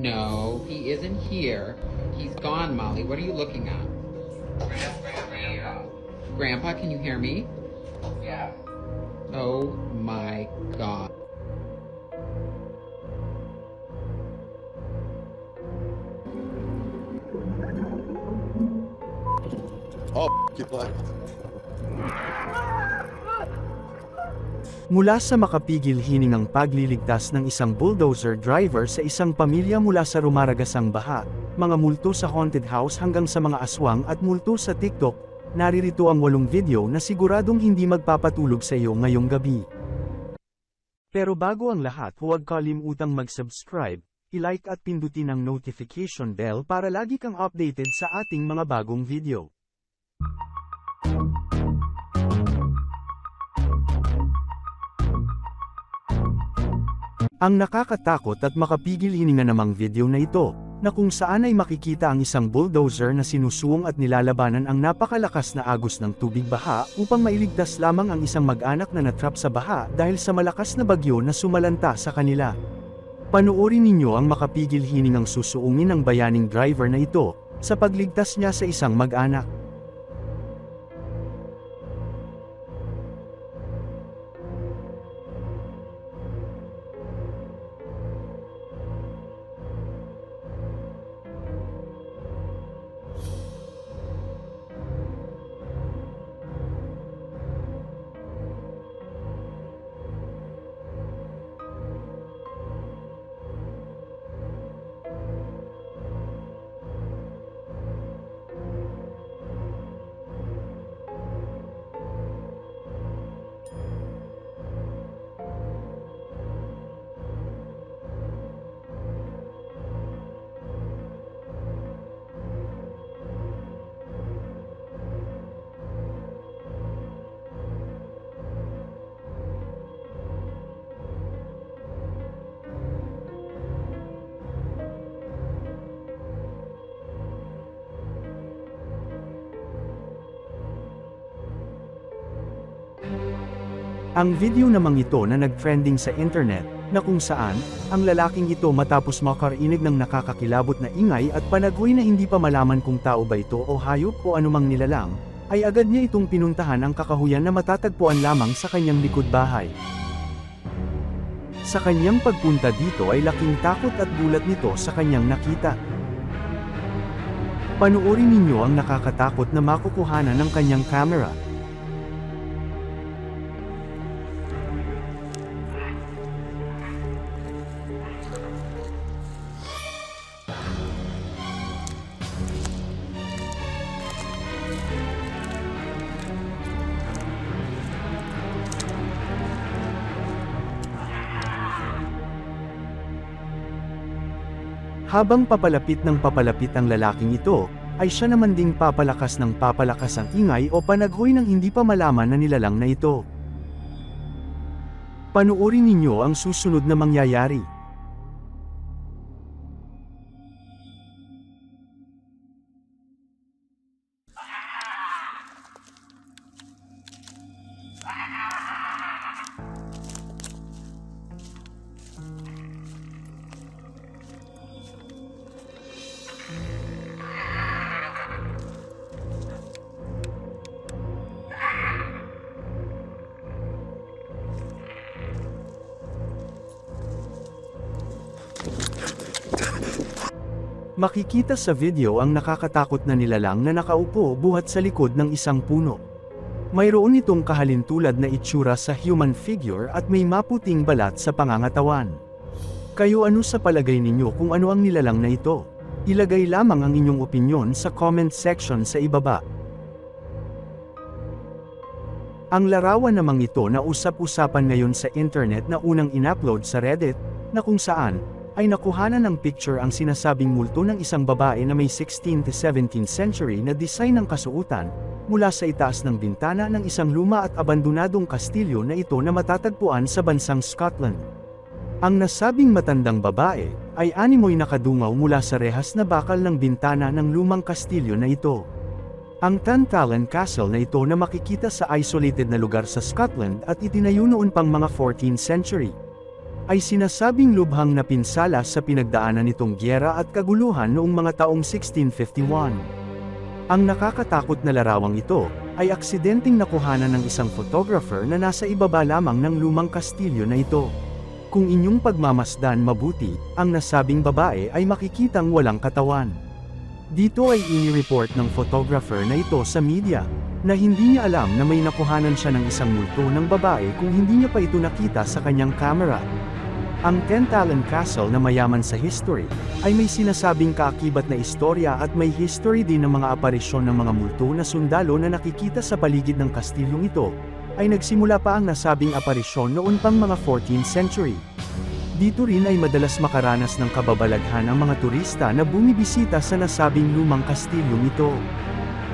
No, he isn't here. He's gone, Molly. What are you looking at? Grandpa, can you hear me? Yeah. Oh my god. Oh, you black. Mula sa makapigil hiningang pagliligtas ng isang bulldozer driver sa isang pamilya mula sa rumaragasang baha, mga multo sa haunted house hanggang sa mga aswang at multo sa TikTok, naririto ang walong video na siguradong hindi magpapatulog sa iyo ngayong gabi. Pero bago ang lahat huwag kalimutang mag-subscribe, i-like at pindutin ang notification bell para lagi kang updated sa ating mga bagong video. Ang nakakatakot at makapigil hininga namang video na ito, na kung saan ay makikita ang isang bulldozer na sinusuong at nilalabanan ang napakalakas na agos ng tubig baha upang mailigtas lamang ang isang mag-anak na natrap sa baha dahil sa malakas na bagyo na sumalanta sa kanila. Panuorin ninyo ang makapigil hiningang susuungin ng bayaning driver na ito, sa pagligtas niya sa isang mag-anak. Ang video namang ito na nag-trending sa internet, na kung saan, ang lalaking ito matapos makarinig ng nakakakilabot na ingay at panagoy na hindi pa malaman kung tao ba ito o hayop o anumang nilalang, ay agad niya itong pinuntahan ang kakahuyan na matatagpuan lamang sa kanyang likod bahay. Sa kanyang pagpunta dito ay laking takot at gulat nito sa kanyang nakita. Panuorin ninyo ang nakakatakot na makukuhanan ng kanyang camera. Habang papalapit ng papalapit ang lalaking ito, ay siya naman ding papalakas ng papalakas ang ingay o panaghoy ng hindi pa malaman na nilalang na ito. Panuorin ninyo ang susunod na mangyayari. Makikita sa video ang nakakatakot na nilalang na nakaupo buhat sa likod ng isang puno. Mayroon itong kahalintulad na itsura sa human figure at may maputing balat sa pangangatawan. Kayo ano sa palagay ninyo kung ano ang nilalang na ito? Ilagay lamang ang inyong opinyon sa comment section sa ibaba. Ang larawan namang ito na usap-usapan ngayon sa internet na unang inupload sa Reddit, na kung saan, ay nakuhanan ng picture ang sinasabing multo ng isang babae na may 16th to 17th century na design ng kasuotan, mula sa itaas ng bintana ng isang luma at abandonadong kastilyo na ito na matatagpuan sa bansang Scotland. Ang nasabing matandang babae, ay animoy nakadungaw mula sa rehas na bakal ng bintana ng lumang kastilyo na ito. Ang Tantallon Castle na ito na makikita sa isolated na lugar sa Scotland at itinayo noon pang mga 14th century, ay sinasabing lubhang napinsala sa pinagdaanan nitong gyera at kaguluhan noong mga taong 1651. Ang nakakatakot na larawang ito, ay aksidenteng nakuhanan ng isang photographer na nasa ibaba lamang ng lumang kastilyo na ito. Kung inyong pagmamasdan mabuti, ang nasabing babae ay makikitang walang katawan. Dito ay ini-report ng photographer na ito sa media, na hindi niya alam na may nakuhanan siya ng isang multo ng babae kung hindi niya pa ito nakita sa kanyang camera. Ang Tentallon Castle na mayaman sa history, ay may sinasabing kaakibat na istorya at may history din ng mga aparisyon ng mga multo na sundalo na nakikita sa paligid ng kastilyong ito, ay nagsimula pa ang nasabing aparisyon noon pang mga 14th century. Dito rin ay madalas makaranas ng kababalaghan ang mga turista na bumibisita sa nasabing lumang kastilyong ito.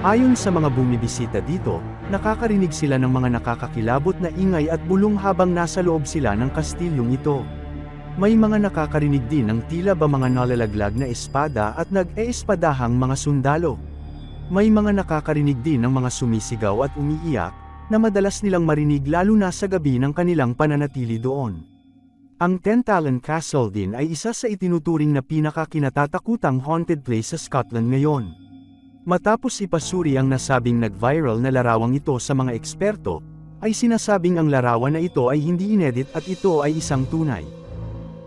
Ayon sa mga bumibisita dito, nakakarinig sila ng mga nakakakilabot na ingay at bulong habang nasa loob sila ng kastilyong ito. May mga nakakarinig din ng tila ba mga nalalaglag na espada at nag-eespadahang mga sundalo. May mga nakakarinig din ng mga sumisigaw at umiiyak, na madalas nilang marinig lalo na sa gabi ng kanilang pananatili doon. Ang Tentallon Castle din ay isa sa itinuturing na pinakakinatatakutang haunted place sa Scotland ngayon. Matapos ipasuri ang nasabing nag-viral na larawang ito sa mga eksperto, ay sinasabing ang larawan na ito ay hindi inedit at ito ay isang tunay.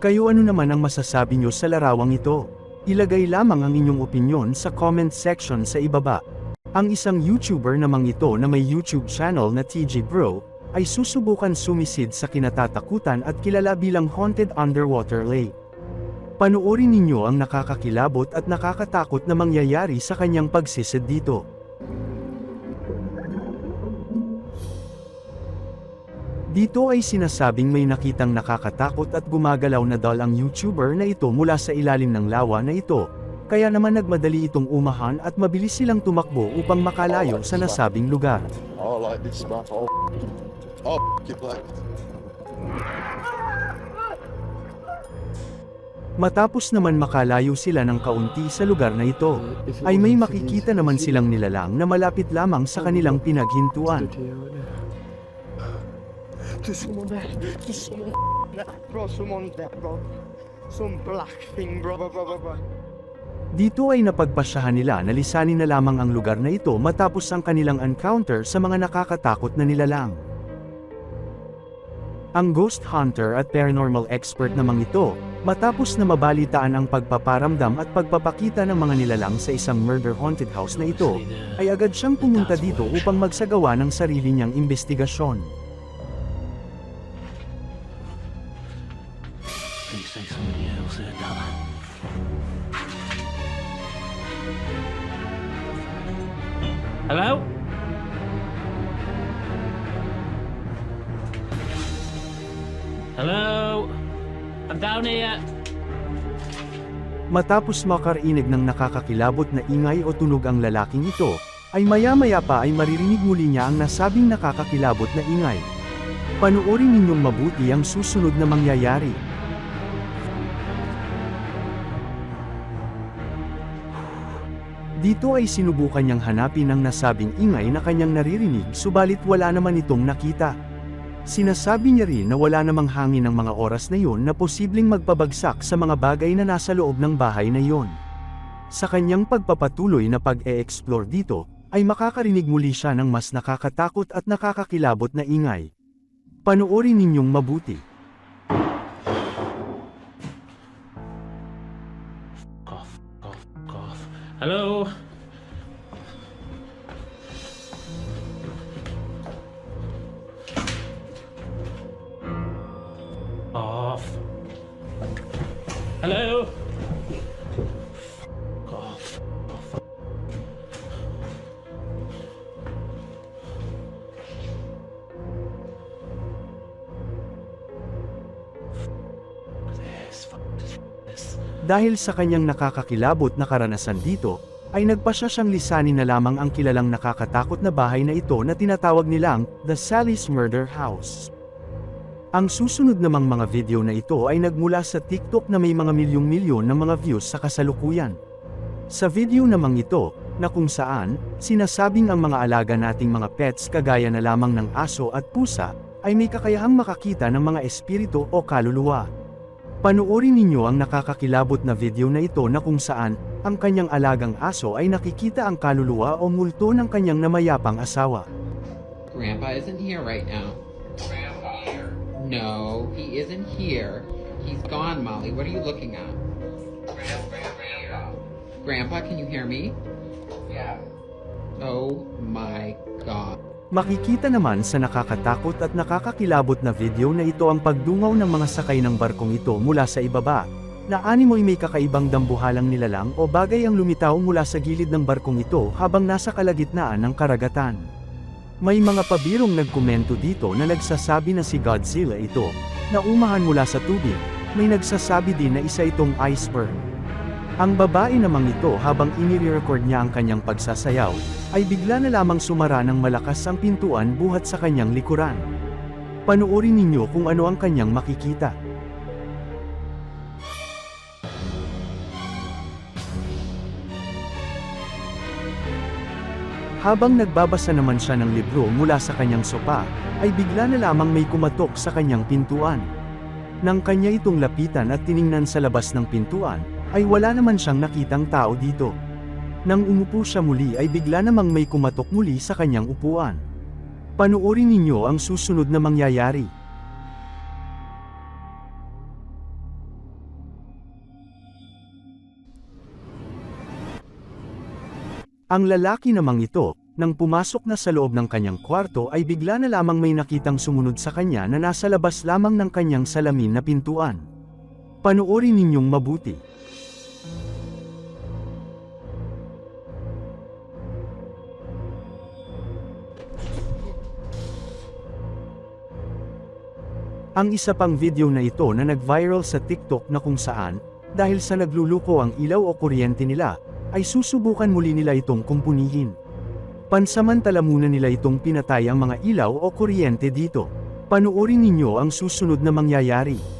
Kayo ano naman ang masasabi nyo sa larawang ito? Ilagay lamang ang inyong opinyon sa comment section sa ibaba. Ang isang YouTuber namang ito na may YouTube channel na TJ Bro, ay susubukan sumisid sa kinatatakutan at kilala bilang Haunted Underwater Lake. Panoorin ninyo ang nakakakilabot at nakakatakot na mangyayari sa kanyang pagsisid dito. Dito ay sinasabing may nakitang nakakatakot at gumagalaw na dal ang YouTuber na ito mula sa ilalim ng lawa na ito, kaya naman nagmadali itong umahan at mabilis silang tumakbo upang makalayo sa nasabing lugar. Oh, like this. Oh, oh. Matapos naman makalayo sila ng kaunti sa lugar na ito, ay may makikita naman silang nilalang na malapit lamang sa kanilang pinaghintuan. There's someone there. There's someone there. Bro, someone there, bro. Some black thing, bro. bro, bro, bro, bro. Dito ay napagpasyahan nila na lisanin na lamang ang lugar na ito matapos ang kanilang encounter sa mga nakakatakot na nilalang. Ang ghost hunter at paranormal expert namang ito, matapos na mabalitaan ang pagpaparamdam at pagpapakita ng mga nilalang sa isang murder haunted house na ito, ay agad siyang pumunta dito upang magsagawa ng sarili niyang investigasyon. I'm down here. Matapos makarinig ng nakakakilabot na ingay o tunog ang lalaking ito, ay maya-maya pa ay maririnig muli niya ang nasabing nakakakilabot na ingay. Panoorin ninyong mabuti ang susunod na mangyayari. Dito ay sinubukan niyang hanapin ang nasabing ingay na kanyang naririnig subalit wala naman itong nakita. Sinasabi niya rin na wala namang hangin ng mga oras na yon na posibleng magpabagsak sa mga bagay na nasa loob ng bahay na yon. Sa kanyang pagpapatuloy na pag-e-explore dito, ay makakarinig muli siya ng mas nakakatakot at nakakakilabot na ingay. Panoorin ninyong mabuti. Cough, cough, cough. Hello? off. Hello? Off. off. Dahil sa kanyang nakakakilabot na karanasan dito, ay nagpasya siyang lisanin na lamang ang kilalang nakakatakot na bahay na ito na tinatawag nilang The Sally's Murder House. Ang susunod namang mga video na ito ay nagmula sa TikTok na may mga milyong-milyon ng mga views sa kasalukuyan. Sa video namang ito, na kung saan, sinasabing ang mga alaga nating mga pets kagaya na lamang ng aso at pusa, ay may kakayahang makakita ng mga espiritu o kaluluwa. Panuorin ninyo ang nakakakilabot na video na ito na kung saan, ang kanyang alagang aso ay nakikita ang kaluluwa o multo ng kanyang namayapang asawa. Grandpa isn't here right now. No, he isn't here. He's gone, Molly. What are you looking at? Grandpa, can you hear me? Yeah. Oh my god. Makikita naman sa nakakatakot at nakakakilabot na video na ito ang pagdungaw ng mga sakay ng barkong ito mula sa ibaba, na animoy may kakaibang dambuhalang nilalang o bagay ang lumitaw mula sa gilid ng barkong ito habang nasa kalagitnaan ng karagatan. May mga pabirong nagkomento dito na nagsasabi na si Godzilla ito, na umahan mula sa tubig, may nagsasabi din na isa itong iceberg. Ang babae namang ito habang inire-record niya ang kanyang pagsasayaw, ay bigla na lamang sumara ng malakas ang pintuan buhat sa kanyang likuran. Panuorin ninyo kung ano ang kanyang makikita. Habang nagbabasa naman siya ng libro mula sa kanyang sopa, ay bigla na lamang may kumatok sa kanyang pintuan. Nang kanya itong lapitan at tiningnan sa labas ng pintuan, ay wala naman siyang nakitang tao dito. Nang umupo siya muli ay bigla namang may kumatok muli sa kanyang upuan. Panuorin ninyo ang susunod na mangyayari. Ang lalaki namang ito, nang pumasok na sa loob ng kanyang kwarto ay bigla na lamang may nakitang sumunod sa kanya na nasa labas lamang ng kanyang salamin na pintuan. Panuorin ninyong mabuti. Ang isa pang video na ito na nag-viral sa TikTok na kung saan, dahil sa nagluluko ang ilaw o kuryente nila, ay susubukan muli nila itong kumpunihin. Pansamantala muna nila itong pinatay ang mga ilaw o kuryente dito. Panuorin ninyo ang susunod na mangyayari.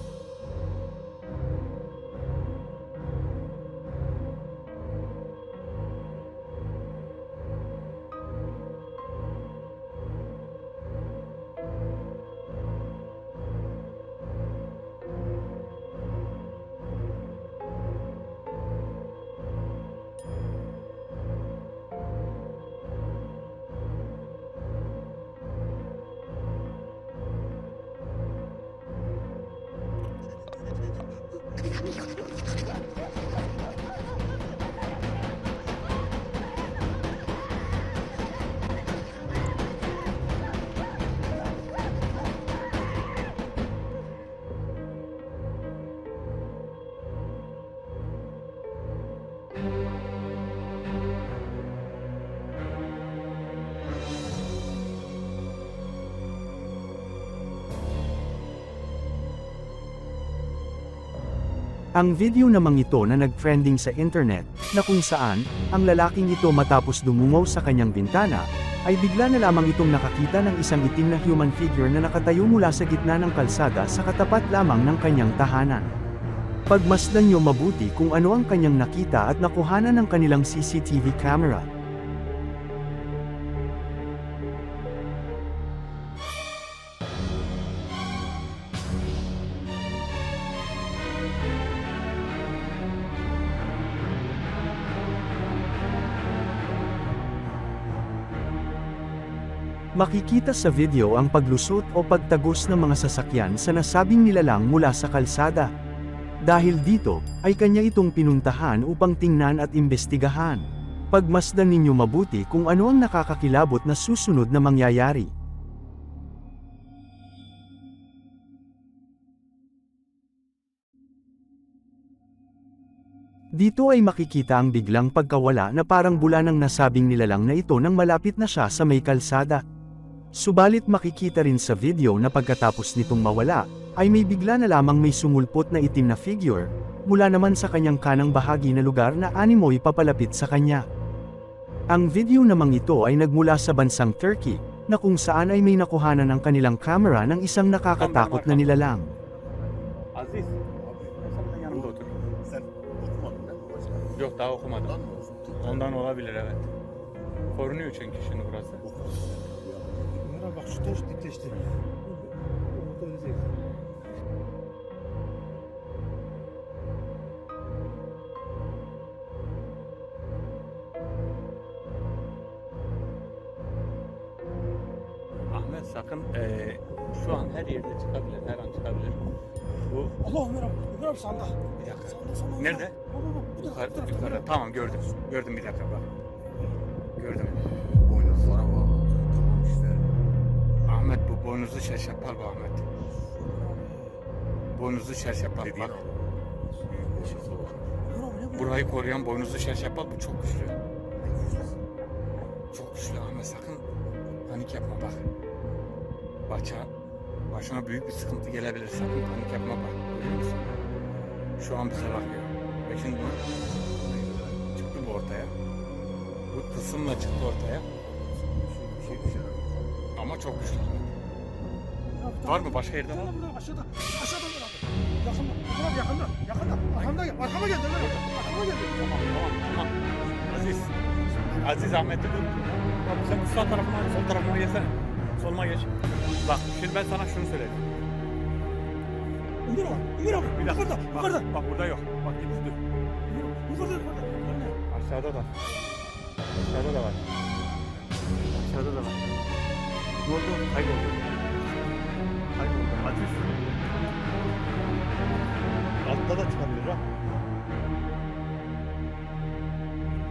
Ang video namang ito na nag-trending sa internet, na kung saan, ang lalaking ito matapos dumungaw sa kanyang bintana, ay bigla na lamang itong nakakita ng isang itim na human figure na nakatayo mula sa gitna ng kalsada sa katapat lamang ng kanyang tahanan. Pagmasdan nyo mabuti kung ano ang kanyang nakita at nakuhanan ng kanilang CCTV camera. Makikita sa video ang paglusot o pagtagos ng mga sasakyan sa nasabing nilalang mula sa kalsada. Dahil dito, ay kanya itong pinuntahan upang tingnan at imbestigahan. Pagmasdan ninyo mabuti kung ano ang nakakakilabot na susunod na mangyayari. Dito ay makikita ang biglang pagkawala na parang bula ng nasabing nilalang na ito nang malapit na siya sa may kalsada. Subalit makikita rin sa video na pagkatapos nitong mawala, ay may bigla na lamang may sumulpot na itim na figure, mula naman sa kanyang kanang bahagi na lugar na animoy papalapit sa kanya. Ang video namang ito ay nagmula sa bansang Turkey, na kung saan ay may nakuhanan ng kanilang camera ng isang nakakatakot na nilalang. Aziz. Bunlara bak şu taş dikleşti. Orada ölecek. Ahmet sakın eee, şu an her yerde çıkabilir, her an çıkabilir. Bu Allah Ömer abi. Ömer abi sanda. bir dakika. Sanda sanda. Nerede? Bak bak bak. Bu Yukarı, bu tarafta, yukarı. Abi. Tamam gördüm. Gördüm bir dakika bak. Gördüm. Boynuzlu şerşapal bu Ahmet. Boynuzlu şerşapal bak. bu? Burayı koruyan boynuzlu şerşapal bu çok güçlü. Çok güçlü Ahmet sakın panik yapma bak. Bahçe başına büyük bir sıkıntı gelebilir sakın panik yapma bak. Görüyor musun? Şu an bize bakıyor. Şimdi bu çıktı bu ortaya. Bu tılsımla çıktı ortaya. Şey düşer. Ama çok güçlü. Var mı başka yerde var mı? Aşağıda. Aşağıda Ömer abi. Yakında. Abi yakında. Yakında. Arkamda gel. Arkama geldi. Arkama geldi. Tamam tamam tamam. Aziz. Aziz Ahmet'i dur. Bak sen bu sağ tarafına sol tarafıma gelsene. Soluma geç. Bak şimdi ben sana şunu söyleyeyim. Ömer abi. Ömer abi. Bir dakika. Yukarıda. Bak, Yukarıda. bak burada yok. Bak git dur. Yukarıda. Yukarıda. Aşağıda da. Aşağıda da var. Aşağıda da var. Ne oldu? Kayboldu. Aziz. Altta da çıkabilir ha.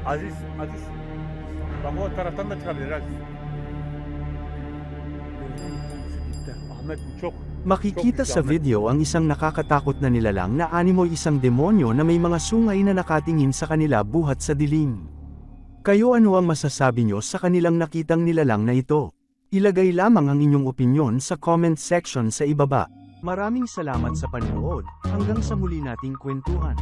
Aziz, Aziz. Bak o taraftan da çıkabilir Aziz. Ahmet bu çok Makikita sa video ang isang nakakatakot na nilalang na animoy isang demonyo na may mga sungay na nakatingin sa kanila buhat sa dilim. Kayo ano ang masasabi nyo sa kanilang nakitang nilalang na ito? Ilagay lamang ang inyong opinyon sa comment section sa ibaba. Maraming salamat sa panonood, hanggang sa muli nating kwentuhan.